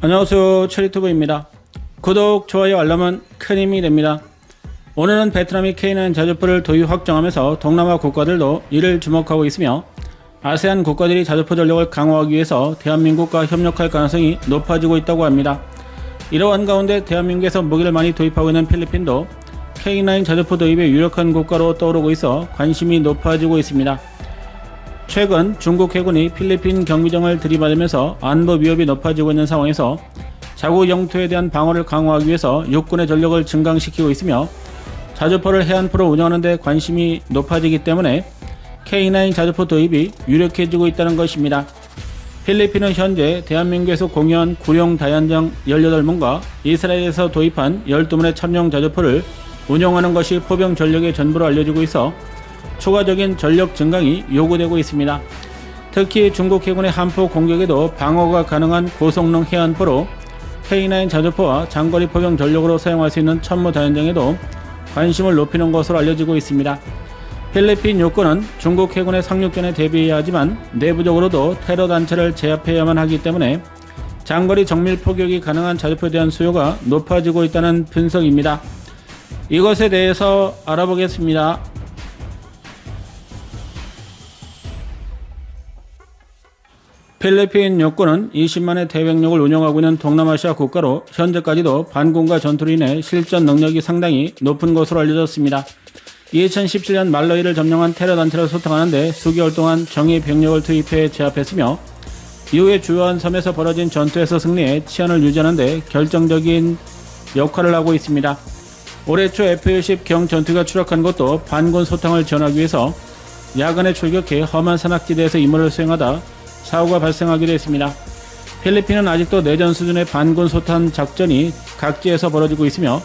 안녕하세요. 체리투브입니다. 구독, 좋아요, 알람은 큰 힘이 됩니다. 오늘은 베트남이 K9 자주포를 도입 확정하면서 동남아 국가들도 이를 주목하고 있으며 아세안 국가들이 자주포 전력을 강화하기 위해서 대한민국과 협력할 가능성이 높아지고 있다고 합니다. 이러한 가운데 대한민국에서 무기를 많이 도입하고 있는 필리핀도 K9 자주포 도입에 유력한 국가로 떠오르고 있어 관심이 높아지고 있습니다. 최근 중국 해군이 필리핀 경비정을 들이받으면서 안보 위협이 높아지고 있는 상황에서 자국 영토에 대한 방어를 강화하기 위해서 육군의 전력을 증강시키고 있으며 자주포를 해안포로 운영하는 데 관심이 높아지기 때문에 K9 자주포 도입이 유력해지고 있다는 것입니다. 필리핀은 현재 대한민국에서 공유한 구룡 다연정 18문과 이스라엘에서 도입한 12문의 참용 자주포를 운영하는 것이 포병 전력의 전부로 알려지고 있어 추가적인 전력 증강이 요구되고 있습니다. 특히 중국 해군의 한포 공격에도 방어가 가능한 고성능 해안포로 K9 자주포와 장거리 포병 전력으로 사용할 수 있는 천무 다연장에도 관심을 높이는 것으로 알려지고 있습니다. 필리핀 요건은 중국 해군의 상륙전에 대비해야 하지만 내부적으로도 테러 단체를 제압해야만 하기 때문에 장거리 정밀 포격이 가능한 자주포에 대한 수요가 높아지고 있다는 분석입니다. 이것에 대해서 알아보겠습니다. 필리핀 여권은 20만의 대병력을 운영하고 있는 동남아시아 국가로 현재까지도 반공과 전투로 인해 실전 능력이 상당히 높은 것으로 알려졌습니다. 2017년 말러이를 점령한 테러 단체를 소탕하는데 수개월 동안 정예 병력을 투입해 제압했으며 이후에 주요한 섬에서 벌어진 전투에서 승리해 치안을 유지하는 데 결정적인 역할을 하고 있습니다. 올해 초 F-10 경 전투가 추락한 것도 반군 소탕을 지원하기 위해서 야간에 출격해 험한 산악지대에서 임무를 수행하다 사고가 발생하기도 했습니다. 필리핀은 아직도 내전 수준의 반군 소탄 작전이 각지에서 벌어지고 있으며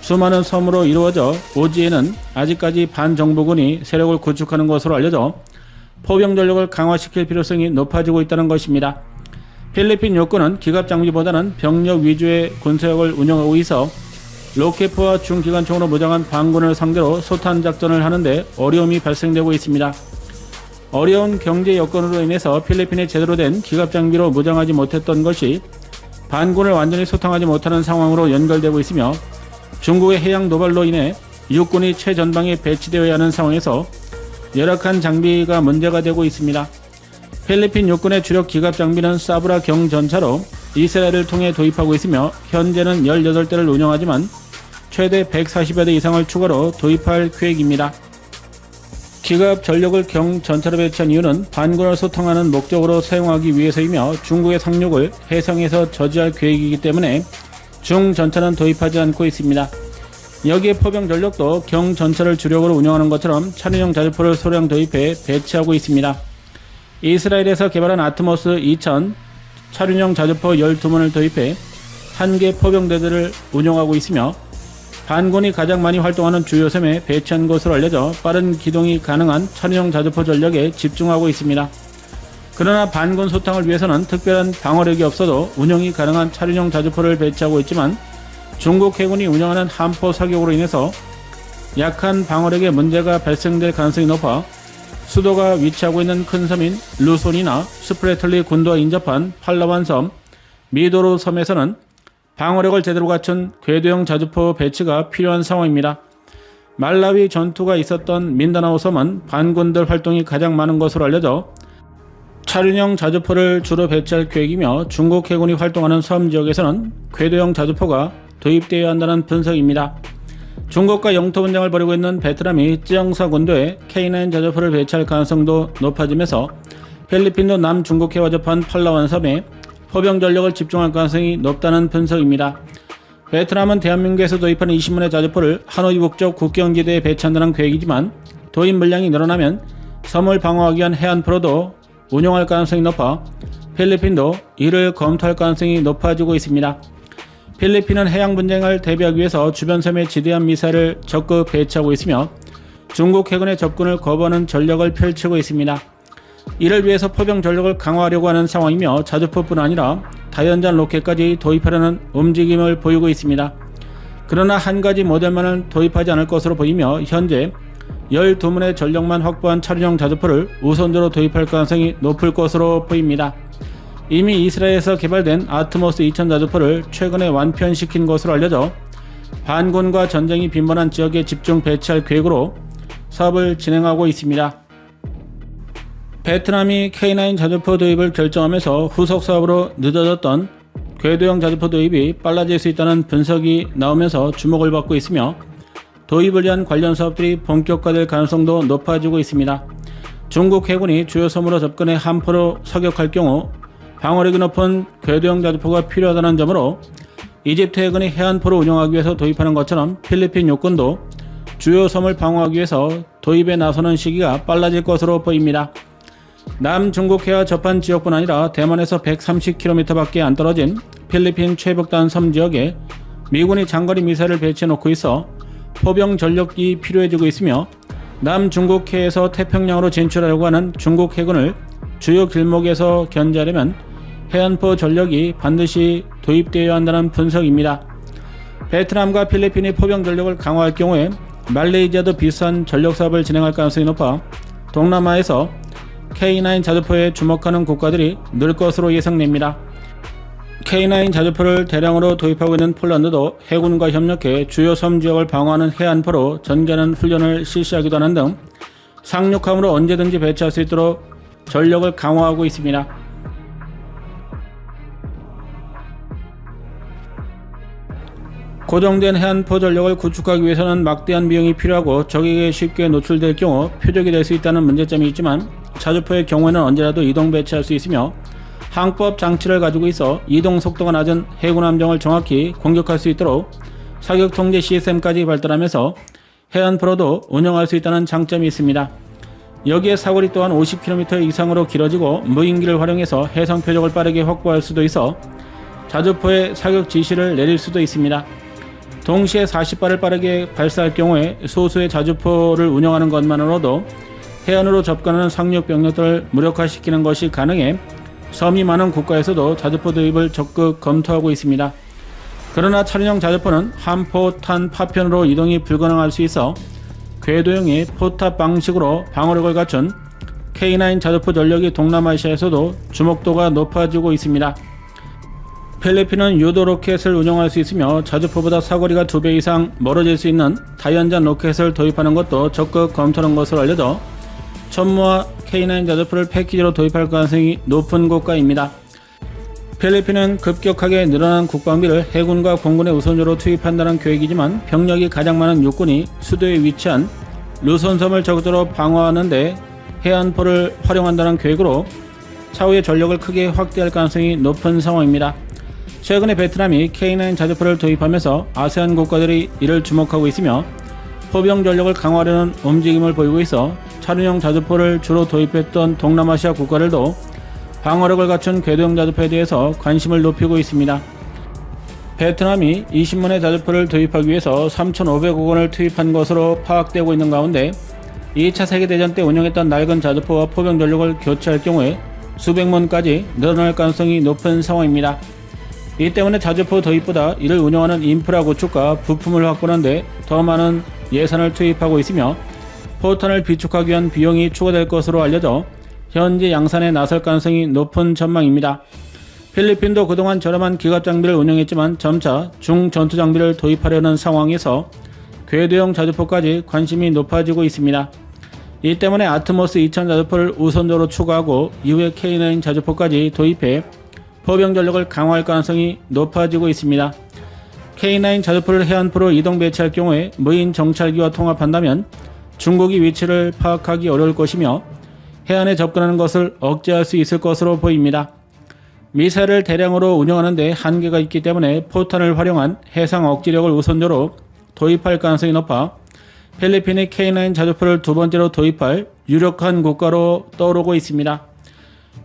수많은 섬으로 이루어져 오지에는 아직까지 반정부군이 세력을 구축하는 것으로 알려져 포병 전력을 강화시킬 필요성이 높아지고 있다는 것입니다. 필리핀 요건은 기갑 장비보다는 병력 위주의 군사력을 운영하고 있어 로켓포와 중기관총으로 무장한 반군을 상대로 소탄 작전을 하는데 어려움이 발생되고 있습니다. 어려운 경제 여건으로 인해서 필리핀이 제대로 된 기갑 장비로 무장하지 못했던 것이 반군을 완전히 소탕하지 못하는 상황으로 연결되고 있으며 중국의 해양 도발로 인해 육군이 최전방에 배치되어야 하는 상황에서 열악한 장비가 문제가 되고 있습니다. 필리핀 육군의 주력 기갑 장비는 사브라 경 전차로 이스라엘을 통해 도입하고 있으며 현재는 18대를 운영하지만 최대 140여 대 이상을 추가로 도입할 계획입니다. 기갑 전력을 경 전차로 배치한 이유는 반군을 소탕하는 목적으로 사용하기 위해서이며 중국의 상륙을 해상에서 저지할 계획이기 때문에 중 전차는 도입하지 않고 있습니다. 여기에 포병 전력도 경 전차를 주력으로 운영하는 것처럼 차륜형 자주포를 소량 도입해 배치하고 있습니다. 이스라엘에서 개발한 아트모스 2000 차륜형 자주포 12문을 도입해 한 개 포병대들을 운영하고 있으며 반군이 가장 많이 활동하는 주요 섬에 배치한 것으로 알려져 빠른 기동이 가능한 차륜형 자주포 전력에 집중하고 있습니다. 그러나 반군 소탕을 위해서는 특별한 방어력이 없어도 운영이 가능한 차륜형 자주포를 배치하고 있지만 중국 해군이 운영하는 함포 사격으로 인해서 약한 방어력에 문제가 발생될 가능성이 높아 수도가 위치하고 있는 큰 섬인 루손이나 스프레틀리 군도와 인접한 팔라완 섬, 미도로 섬에서는 방어력을 제대로 갖춘 궤도형 자주포 배치가 필요한 상황입니다. 말라위 전투가 있었던 민다나오 섬은 반군들 활동이 가장 많은 것으로 알려져 차륜형 자주포를 주로 배치할 계획이며 중국 해군이 활동하는 섬 지역에서는 궤도형 자주포가 도입되어야 한다는 분석입니다. 중국과 영토 분쟁을 벌이고 있는 베트남이 찌영사 군도에 K9 자주포를 배치할 가능성도 높아지면서 필리핀도 남중국해와 접한 팔라완 섬에 포병 전력을 집중할 가능성이 높다는 분석입니다. 베트남은 대한민국에서 도입하는 20문의 자주포를 하노이 북쪽 국경지대에 배치한다는 계획이지만 도입 물량이 늘어나면 섬을 방어하기 위한 해안포로도 운용할 가능성이 높아 필리핀도 이를 검토할 가능성이 높아지고 있습니다. 필리핀은 해양 분쟁을 대비하기 위해서 주변 섬에 지대한 미사일을 적극 배치하고 있으며 중국 해군의 접근을 거부하는 전력을 펼치고 있습니다. 이를 위해서 포병 전력을 강화하려고 하는 상황이며 자주포뿐 아니라 다연장 로켓까지 도입하려는 움직임을 보이고 있습니다. 그러나 한 가지 모델만을 도입하지 않을 것으로 보이며 현재 12문의 전력만 확보한 차륜형 자주포를 우선적으로 도입할 가능성이 높을 것으로 보입니다. 이미 이스라엘에서 개발된 아트모스 2000 자주포를 최근에 완편시킨 것으로 알려져 반군과 전쟁이 빈번한 지역에 집중 배치할 계획으로 사업을 진행하고 있습니다. 베트남이 K9 자주포 도입을 결정하면서 후속 사업으로 늦어졌던 궤도형 자주포 도입이 빨라질 수 있다는 분석이 나오면서 주목을 받고 있으며 도입을 위한 관련 사업들이 본격화될 가능성도 높아지고 있습니다. 중국 해군이 주요 섬으로 접근해 한포로 사격할 경우 방어력이 높은 궤도형 자주포가 필요하다는 점으로 이집트 해군이 해안포로 운영하기 위해서 도입하는 것처럼 필리핀 요건도 주요 섬을 방어하기 위해서 도입에 나서는 시기가 빨라질 것으로 보입니다. 남중국해와 접한 지역뿐 아니라 대만에서 130km밖에 안 떨어진 필리핀 최북단 섬 지역에 미군이 장거리 미사일을 배치해 놓고 있어 포병 전력이 필요해지고 있으며 남중국해에서 태평양으로 진출하려고 하는 중국 해군을 주요 길목에서 견제하려면 해안포 전력이 반드시 도입되어야 한다는 분석입니다. 베트남과 필리핀이 포병 전력을 강화할 경우에 말레이시아도 비슷한 전력 사업을 진행할 가능성이 높아 동남아에서 K9 자주포에 주목하는 국가들이 늘 것으로 예상됩니다. K9 자주포를 대량으로 도입하고 있는 폴란드도 해군과 협력해 주요 섬 지역을 방어하는 해안포로 전개하는 훈련을 실시하기도 하는 등 상륙함으로 언제든지 배치할 수 있도록 전력을 강화하고 있습니다. 고정된 해안포 전력을 구축하기 위해서는 막대한 비용이 필요하고 적에게 쉽게 노출될 경우 표적이 될 수 있다는 문제점이 있지만 자주포의 경우에는 언제라도 이동 배치할 수 있으며 항법 장치를 가지고 있어 이동 속도가 낮은 해군 함정을 정확히 공격할 수 있도록 사격 통제 시스템까지 발달하면서 해안포로도 운영할 수 있다는 장점이 있습니다. 여기에 사거리 또한 50km 이상으로 길어지고 무인기를 활용해서 해상 표적을 빠르게 확보할 수도 있어 자주포에 사격 지시를 내릴 수도 있습니다. 동시에 40발을 빠르게 발사할 경우에 소수의 자주포를 운영하는 것만으로도 해안으로 접근하는 상륙 병력들을 무력화시키는 것이 가능해 섬이 많은 국가에서도 자주포 도입을 적극 검토하고 있습니다. 그러나 차륜형 자주포는 한포탄 파편으로 이동이 불가능할 수 있어 궤도형의 포탑 방식으로 방어력을 갖춘 K9 자주포 전력이 동남아시아에서도 주목도가 높아지고 있습니다. 필리핀은 유도 로켓을 운영할 수 있으며 자주포보다 사거리가 2배 이상 멀어질 수 있는 다연장 로켓을 도입하는 것도 적극 검토하는 것으로 알려져 천무와 K9 자주포를 패키지로 도입할 가능성이 높은 국가입니다. 필리핀은 급격하게 늘어난 국방비를 해군과 공군의 우선으로 투입한다는 계획이지만 병력이 가장 많은 육군이 수도에 위치한 루선섬을 적극적으로 방어하는데 해안포를 활용한다는 계획으로 차후에 전력을 크게 확대할 가능성이 높은 상황입니다. 최근에 베트남이 K9 자주포를 도입하면서 아세안 국가들이 이를 주목하고 있으며 포병 전력을 강화하려는 움직임을 보이고 있어 차륜형 자주포를 주로 도입했던 동남아시아 국가들도 방어력을 갖춘 궤도형 자주포에 대해서 관심을 높이고 있습니다. 베트남이 20만의 자주포를 도입하기 위해서 3,500억 원을 투입한 것으로 파악되고 있는 가운데 2차 세계대전 때 운영했던 낡은 자주포와 포병 전력을 교체할 경우에 수백 문까지 늘어날 가능성이 높은 상황입니다. 이 때문에 자주포 도입보다 이를 운영하는 인프라 구축과 부품을 확보하는데 더 많은 예산을 투입하고 있으며 포탄을 비축하기 위한 비용이 추가될 것으로 알려져 현재 양산에 나설 가능성이 높은 전망입니다. 필리핀도 그동안 저렴한 기갑 장비를 운영했지만 점차 중전투 장비를 도입하려는 상황에서 궤도형 자주포까지 관심이 높아지고 있습니다. 이 때문에 아트모스 2000 자주포를 우선적으로 추가하고 이후에 K9 자주포까지 도입해 포병 전력을 강화할 가능성이 높아지고 있습니다. K9 자주포를 해안포로 이동 배치할 경우에 무인 정찰기와 통합한다면 중국이 위치를 파악하기 어려울 것이며 해안에 접근하는 것을 억제할 수 있을 것으로 보입니다. 미사일을 대량으로 운영하는 데 한계가 있기 때문에 포탄을 활용한 해상 억지력을 우선적으로 도입할 가능성이 높아 필리핀이 K9 자주포를 두 번째로 도입할 유력한 국가로 떠오르고 있습니다.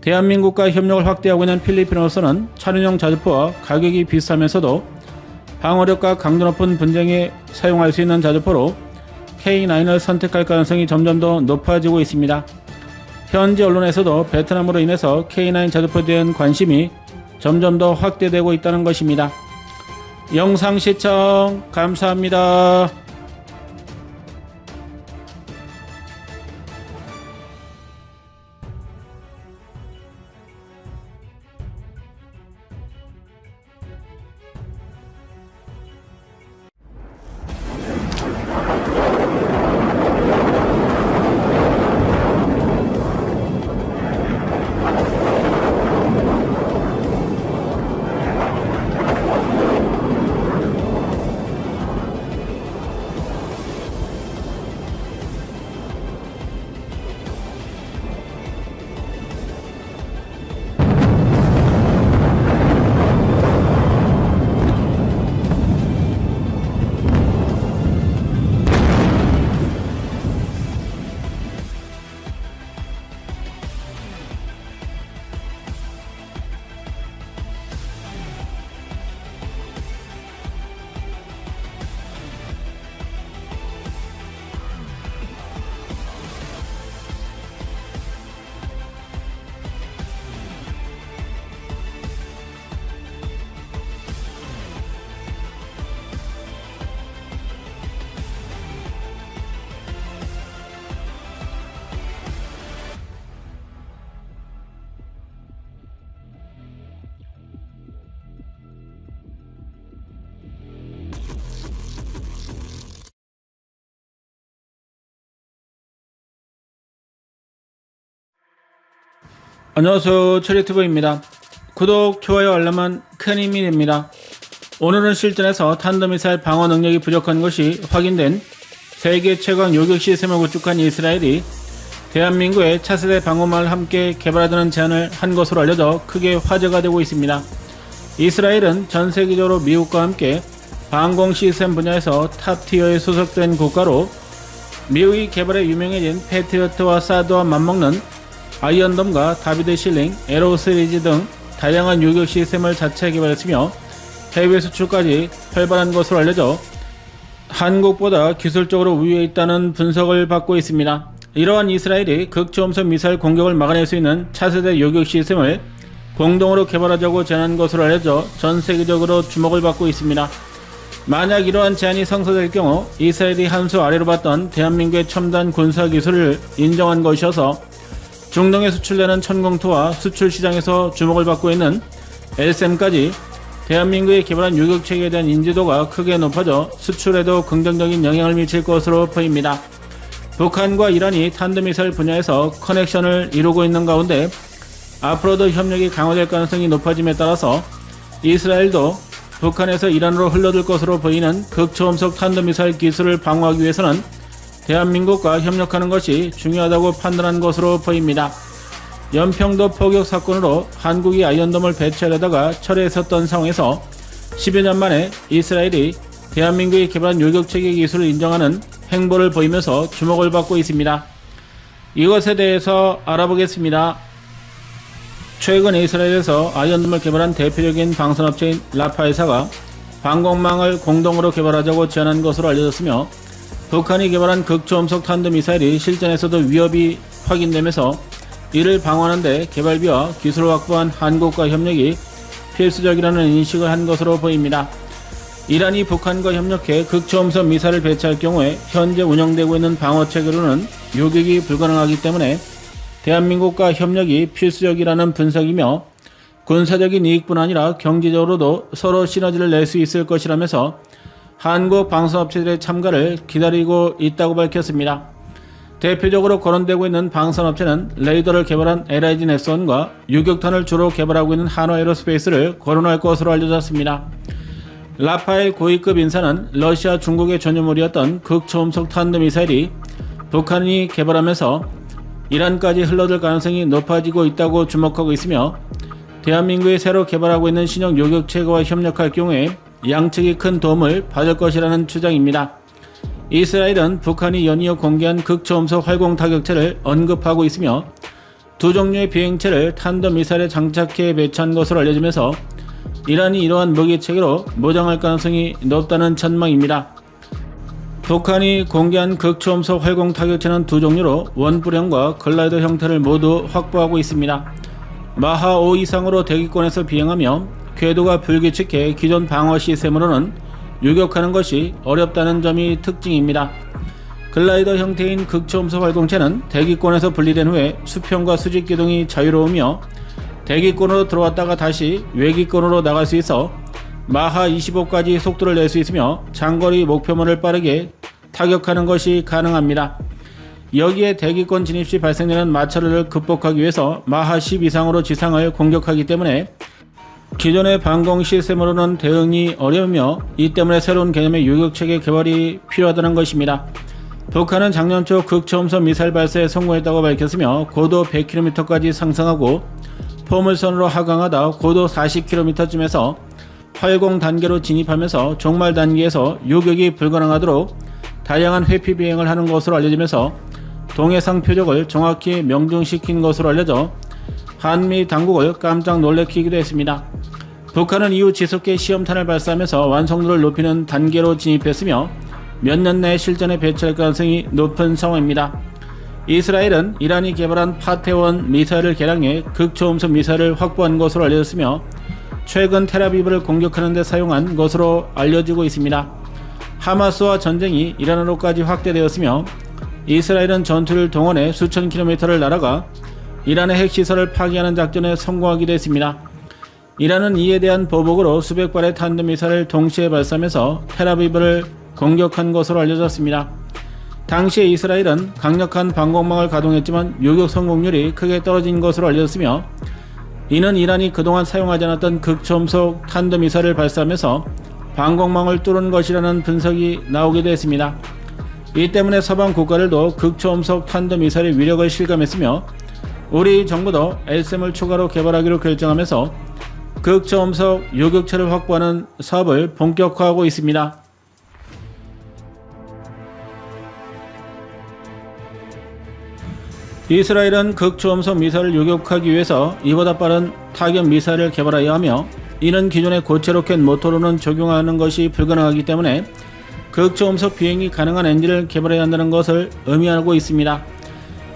대한민국과 협력을 확대하고 있는 필리핀으로서는 차륜형 자주포와 가격이 비싸면서도 방어력과 강도 높은 분쟁에 사용할 수 있는 자주포로 K9을 선택할 가능성이 점점 더 높아지고 있습니다. 현지 언론에서도 베트남으로 인해서 K9 자주포에 대한 관심이 점점 더 확대되고 있다는 것입니다. 영상 시청 감사합니다. 안녕하세요. 체리튜브입니다. 구독, 좋아요, 알람은 큰 힘이 됩니다. 오늘은 실전에서 탄도미사일 방어 능력이 부족한 것이 확인된 세계 최강 요격 시스템을 구축한 이스라엘이 대한민국의 차세대 방어망을 함께 개발하자는 제안을 한 것으로 알려져 크게 화제가 되고 있습니다. 이스라엘은 전 세계적으로 미국과 함께 방공 시스템 분야에서 탑티어에 소속된 국가로 미국이 개발해 유명해진 패트리어트와 사드와 맞먹는 아이언돔과 다비드 실링, 에로 시리즈 등 다양한 요격 시스템을 자체 개발했으며 해외 수출까지 활발한 것으로 알려져 한국보다 기술적으로 우위에 있다는 분석을 받고 있습니다. 이러한 이스라엘이 극초음속 미사일 공격을 막아낼 수 있는 차세대 요격 시스템을 공동으로 개발하자고 제안한 것으로 알려져 전 세계적으로 주목을 받고 있습니다. 만약 이러한 제안이 성사될 경우 이스라엘이 한 수 아래로 봤던 대한민국의 첨단 군사 기술을 인정한 것이어서 중동에 수출되는 천공투와 수출 시장에서 주목을 받고 있는 LSM까지 대한민국이 개발한 유격체계에 대한 인지도가 크게 높아져 수출에도 긍정적인 영향을 미칠 것으로 보입니다. 북한과 이란이 탄도미사일 분야에서 커넥션을 이루고 있는 가운데 앞으로도 협력이 강화될 가능성이 높아짐에 따라서 이스라엘도 북한에서 이란으로 흘러들 것으로 보이는 극초음속 탄도미사일 기술을 방어하기 위해서는 대한민국과 협력하는 것이 중요하다고 판단한 것으로 보입니다. 연평도 포격 사건으로 한국이 아이언돔을 배치하려다가 철회했었던 상황에서 10여 년 만에 이스라엘이 대한민국이 개발한 요격 체계 기술을 인정하는 행보를 보이면서 주목을 받고 있습니다. 이것에 대해서 알아보겠습니다. 최근 이스라엘에서 아이언돔을 개발한 대표적인 방산업체인 라파에사가 방공망을 공동으로 개발하자고 제안한 것으로 알려졌으며 북한이 개발한 극초음속 탄도미사일이 실전에서도 위협이 확인되면서 이를 방어하는데 개발비와 기술을 확보한 한국과 협력이 필수적이라는 인식을 한 것으로 보입니다. 이란이 북한과 협력해 극초음속 미사일을 배치할 경우에 현재 운영되고 있는 방어 체계로는 요격이 불가능하기 때문에 대한민국과 협력이 필수적이라는 분석이며 군사적인 이익뿐 아니라 경제적으로도 서로 시너지를 낼 수 있을 것이라면서 한국 방산업체들의 참가를 기다리고 있다고 밝혔습니다. 대표적으로 거론되고 있는 방산업체는 레이더를 개발한 LIG 넥슨과 유격탄을 주로 개발하고 있는 한화에로스페이스를 거론할 것으로 알려졌습니다. 라파엘 고위급 인사는 러시아 중국의 전유물이었던 극초음속 탄도미사일이 북한이 개발하면서 이란까지 흘러들 가능성이 높아지고 있다고 주목하고 있으며 대한민국이 새로 개발하고 있는 신형 요격체계와 협력할 경우에 양측이 큰 도움을 받을 것이라는 주장입니다. 이스라엘은 북한이 연이어 공개한 극초음속 활공 타격체를 언급하고 있으며 두 종류의 비행체를 탄도미사일에 장착해 배치한 것으로 알려지면서 이란이 이러한 무기 체계로 모장할 가능성이 높다는 전망입니다. 북한이 공개한 극초음속 활공 타격체는 두 종류로 원뿔형과 글라이더 형태를 모두 확보하고 있습니다. 마하 5 이상으로 대기권에서 비행하며 궤도가 불규칙해 기존 방어 시스템으로는 유격하는 것이 어렵다는 점이 특징입니다. 글라이더 형태인 극초음속 활공체는 대기권에서 분리된 후에 수평과 수직 기동이 자유로우며 대기권으로 들어왔다가 다시 외기권으로 나갈 수 있어 마하 25까지 속도를 낼 수 있으며 장거리 목표물을 빠르게 타격하는 것이 가능합니다. 여기에 대기권 진입 시 발생되는 마찰을 극복하기 위해서 마하 10 이상으로 지상을 공격하기 때문에 기존의 방공 시스템으로는 대응이 어려우며 이 때문에 새로운 개념의 유격체계 개발이 필요하다는 것입니다. 북한은 작년 초 극초음속 미사일 발사에 성공했다고 밝혔으며 고도 100km까지 상승하고 포물선으로 하강하다 고도 40km쯤에서 활공 단계로 진입하면서 종말 단계에서 요격이 불가능하도록 다양한 회피 비행을 하는 것으로 알려지면서 동해상 표적을 정확히 명중시킨 것으로 알려져 한미 당국을 깜짝 놀래키기도 했습니다. 북한은 이후 지속해 시험탄을 발사하면서 완성도를 높이는 단계로 진입했으며 몇 년 내에 실전에 배치할 가능성이 높은 상황입니다. 이스라엘은 이란이 개발한 파테원 미사일을 개량해 극초음속 미사일을 확보한 것으로 알려졌으며 최근 테라비브를 공격하는 데 사용한 것으로 알려지고 있습니다. 하마스와 전쟁이 이란으로까지 확대되었으며 이스라엘은 전투를 동원해 수천 킬로미터를 날아가 이란의 핵시설을 파괴하는 작전에 성공하기도 했습니다. 이란은 이에 대한 보복으로 수백 발의 탄도미사를 동시에 발사하면서 테라비브를 공격한 것으로 알려졌습니다. 당시에 이스라엘은 강력한 방공망을 가동했지만 요격 성공률이 크게 떨어진 것으로 알려졌으며 이는 이란이 그동안 사용하지 않았던 극초음속 탄도미사를 발사하면서 방공망을 뚫은 것이라는 분석이 나오기도 했습니다. 이 때문에 서방 국가들도 극초음속 탄도미사일의 위력을 실감했으며 우리 정부도 LSM을 추가로 개발하기로 결정하면서 극초음속 요격체를 확보하는 사업을 본격화하고 있습니다. 이스라엘은 극초음속 미사일을 요격하기 위해서 이보다 빠른 타격 미사일을 개발하여야 하며 이는 기존의 고체 로켓 모터로는 적용하는 것이 불가능하기 때문에 극초음속 비행이 가능한 엔진을 개발해야 한다는 것을 의미하고 있습니다.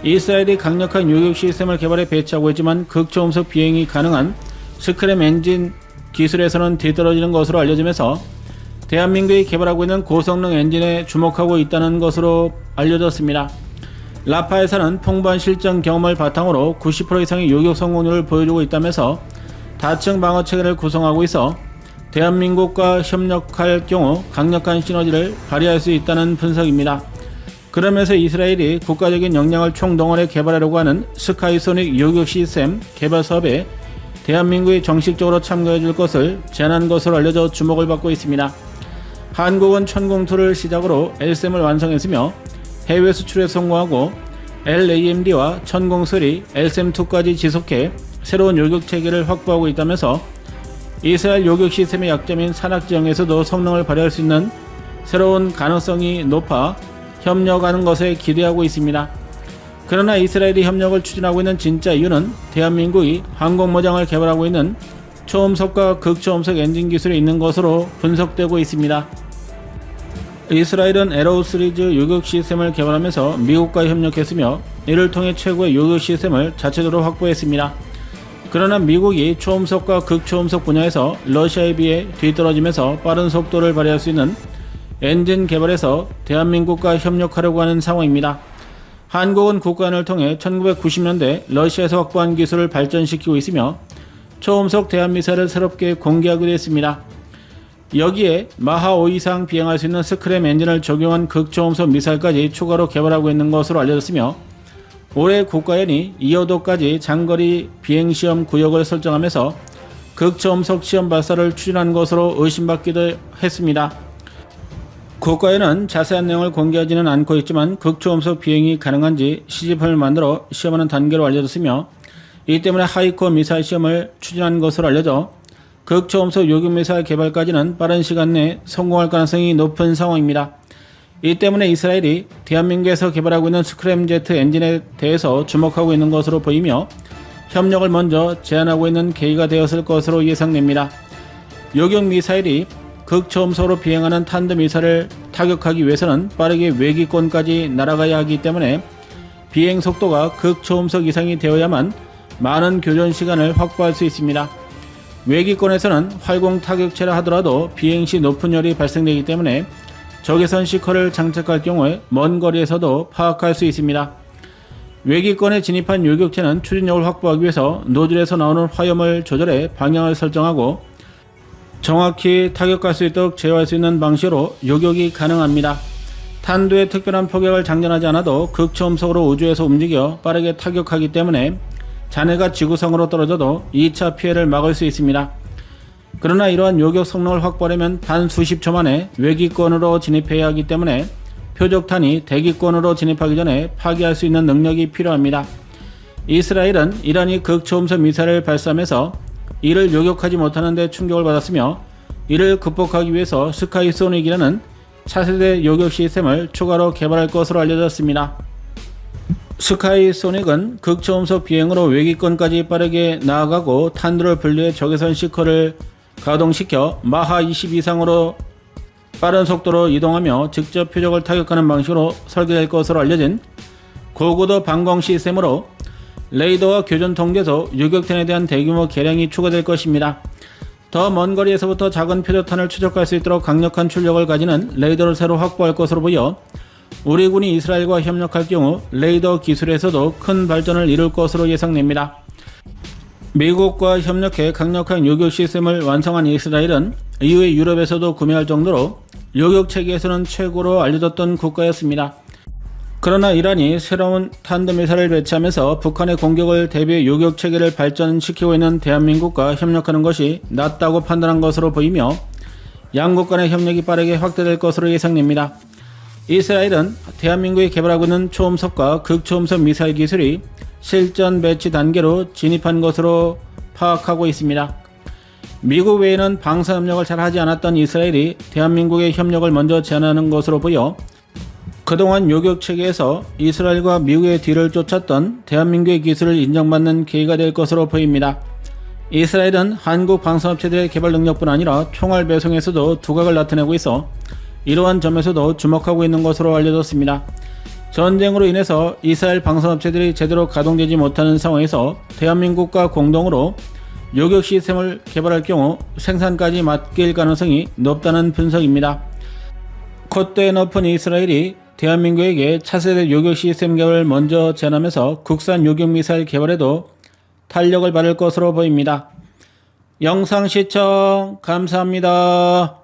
이스라엘이 강력한 요격 시스템을 개발해 배치하고 있지만 극초음속 비행이 가능한 스크램 엔진 기술에서는 뒤떨어지는 것으로 알려지면서 대한민국이 개발하고 있는 고성능 엔진에 주목하고 있다는 것으로 알려졌습니다. 라파에서는 풍부한 실전 경험을 바탕으로 90% 이상의 요격 성공률을 보여주고 있다면서 다층 방어 체계를 구성하고 있어 대한민국과 협력할 경우 강력한 시너지를 발휘할 수 있다는 분석입니다. 그러면서 이스라엘이 국가적인 역량을 총동원해 개발하려고 하는 스카이소닉 요격 시스템 개발 사업에 대한민국이 정식적으로 참가해 줄 것을 제안한 것으로 알려져 주목을 받고 있습니다. 한국은 천공투를 시작으로 LSM을 완성했으며 해외 수출에 성공하고 LAMD와 천공설이 LSM2까지 지속해 새로운 요격 체계를 확보하고 있다면서 이스라엘 요격 시스템의 약점인 산악 지형에서도 성능을 발휘할 수 있는 새로운 가능성이 높아 협력하는 것에 기대하고 있습니다. 그러나 이스라엘이 협력을 추진하고 있는 진짜 이유는 대한민국이 항공모장을 개발하고 있는 초음속과 극초음속 엔진 기술이 있는 것으로 분석되고 있습니다. 이스라엘은 에로우 시리즈 요격 시스템을 개발하면서 미국과 협력했으며 이를 통해 최고의 요격 시스템을 자체적으로 확보했습니다. 그러나 미국이 초음속과 극초음속 분야에서 러시아에 비해 뒤떨어지면서 빠른 속도를 발휘할 수 있는 엔진 개발에서 대한민국과 협력하려고 하는 상황입니다. 한국은 국가안을 통해 1990년대 러시아에서 확보한 기술을 발전시키고 있으며 초음속 대한미사를 새롭게 공개하기도 했습니다. 여기에 마하 5 이상 비행할 수 있는 스크램 엔진을 적용한 극초음속 미사일까지 추가로 개발하고 있는 것으로 알려졌으며 올해 국가연이 2호도까지 장거리 비행시험 구역을 설정하면서 극초음속 시험 발사를 추진한 것으로 의심받기도 했습니다. 국가에는 자세한 내용을 공개하지는 않고 있지만 극초음속 비행이 가능한지 시집을 만들어 시험하는 단계로 알려졌으며 이 때문에 하이코 미사일 시험을 추진한 것으로 알려져 극초음속 요격 미사일 개발까지는 빠른 시간 내에 성공할 가능성이 높은 상황입니다. 이 때문에 이스라엘이 대한민국에서 개발하고 있는 스크램제트 엔진에 대해서 주목하고 있는 것으로 보이며 협력을 먼저 제안하고 있는 계기가 되었을 것으로 예상됩니다. 요격 미사일이 극초음속으로 비행하는 탄도 미사를 타격하기 위해서는 빠르게 외기권까지 날아가야 하기 때문에 비행 속도가 극초음속 이상이 되어야만 많은 교전 시간을 확보할 수 있습니다. 외기권에서는 활공 타격체라 하더라도 비행 시 높은 열이 발생되기 때문에 적외선 시커를 장착할 경우에 먼 거리에서도 파악할 수 있습니다. 외기권에 진입한 요격체는 추진력을 확보하기 위해서 노즐에서 나오는 화염을 조절해 방향을 설정하고 정확히 타격할 수 있도록 제어할 수 있는 방식으로 요격이 가능합니다. 탄두에 특별한 포격을 장전하지 않아도 극초음속으로 우주에서 움직여 빠르게 타격하기 때문에 잔해가 지구상으로 떨어져도 2차 피해를 막을 수 있습니다. 그러나 이러한 요격 성능을 확보하려면 단 수십 초 만에 외기권으로 진입해야 하기 때문에 표적탄이 대기권으로 진입하기 전에 파괴할 수 있는 능력이 필요합니다. 이스라엘은 이란이 극초음속 미사일을 발사하면서 이를 요격하지 못하는 데 충격을 받았으며 이를 극복하기 위해서 스카이소닉이라는 차세대 요격 시스템을 추가로 개발할 것으로 알려졌습니다. 스카이소닉은 극초음속 비행으로 외기권까지 빠르게 나아가고 탄두를 분리해 적외선 시커를 가동시켜 마하 20 이상으로 빠른 속도로 이동하며 직접 표적을 타격하는 방식으로 설계될 것으로 알려진 고고도 방공 시스템으로 레이더와 교전 통제소, 유격탄에 대한 대규모 개량이 추가될 것입니다. 더 먼 거리에서부터 작은 표적탄을 추적할 수 있도록 강력한 출력을 가지는 레이더를 새로 확보할 것으로 보여 우리 군이 이스라엘과 협력할 경우 레이더 기술에서도 큰 발전을 이룰 것으로 예상됩니다. 미국과 협력해 강력한 요격 시스템을 완성한 이스라엘은 이후에 유럽에서도 구매할 정도로 요격 체계에서는 최고로 알려졌던 국가였습니다. 그러나 이란이 새로운 탄도미사를 배치하면서 북한의 공격을 대비 요격 체계를 발전시키고 있는 대한민국과 협력하는 것이 낫다고 판단한 것으로 보이며 양국 간의 협력이 빠르게 확대될 것으로 예상됩니다. 이스라엘은 대한민국이 개발하고 있는 초음속과 극초음속 미사일 기술이 실전 배치 단계로 진입한 것으로 파악하고 있습니다. 미국 외에는 방사 협력을 잘 하지 않았던 이스라엘이 대한민국의 협력을 먼저 제안하는 것으로 보여 그동안 요격 체계에서 이스라엘과 미국의 뒤를 쫓았던 대한민국의 기술을 인정받는 계기가 될 것으로 보입니다. 이스라엘은 한국 방산업체들의 개발 능력뿐 아니라 총알 배송에서도 두각을 나타내고 있어 이러한 점에서도 주목하고 있는 것으로 알려졌습니다. 전쟁으로 인해서 이스라엘 방산업체들이 제대로 가동되지 못하는 상황에서 대한민국과 공동으로 요격 시스템을 개발할 경우 생산까지 맡길 가능성이 높다는 분석입니다. 콧대에 높은 이스라엘이 대한민국에게 차세대 요격 시스템 개발을 먼저 제안하면서 국산 요격 미사일 개발에도 탄력을 받을 것으로 보입니다. 영상 시청 감사합니다.